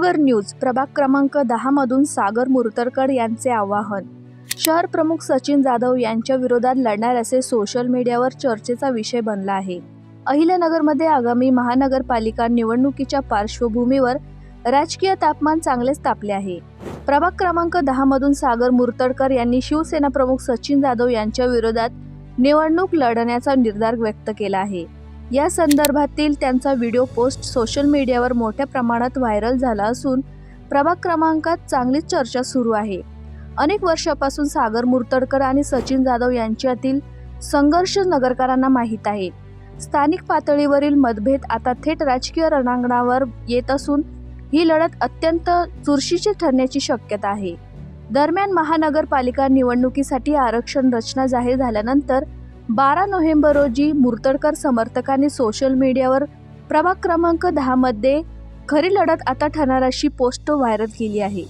सागर news प्रभाग क्रमांक दहा मधून सागर मुरतरकर यांचे आवाहन. शहर प्रमुख सचिन जाधव यांच्या विरोधात लढणार असे सोशल मीडियावर चर्चेचा विषय बनला आहे. अहिल्यानगरमध्ये आगामी महानगरपालिका निवडणुकीच्या पार्श्वभूमीवर राजकीय तापमान चांगलेच तापले आहे. प्रभाग क्रमांक दहा मधून सागर मुर्तडकर यांनी शिवसेना प्रमुख सचिन जाधव यांच्या विरोधात निवडणूक लढण्याचा निर्धार व्यक्त केला आहे. या संदर्भातील त्यांचा व्हिडिओ पोस्ट सोशल मीडियावर मोठ्या प्रमाणात व्हायरल झाला असून प्रभाग क्रमांकात चांगलीच चर्चा सुरू आहे. अनेक वर्षापासून सागर मुर्तडकर आणि सचिन जाधव यांच्यातील संघर्ष नगरकरांना माहीत आहे. स्थानिक पातळीवरील मतभेद आता थेट राजकीय रणांगणावर येत असून ही लढत अत्यंत चुरशीची ठरण्याची शक्यता आहे. दरम्यान महानगरपालिका निवडणुकीसाठी आरक्षण रचना जाहीर झाल्यानंतर बारा नोव्हेंबर रोजी मुर्तडकर समर्थकांनी सोशल मीडियावर प्रभाग क्रमांक दहामध्ये खरी लढत आता ठरणार अशी पोस्ट व्हायरल केली आहे.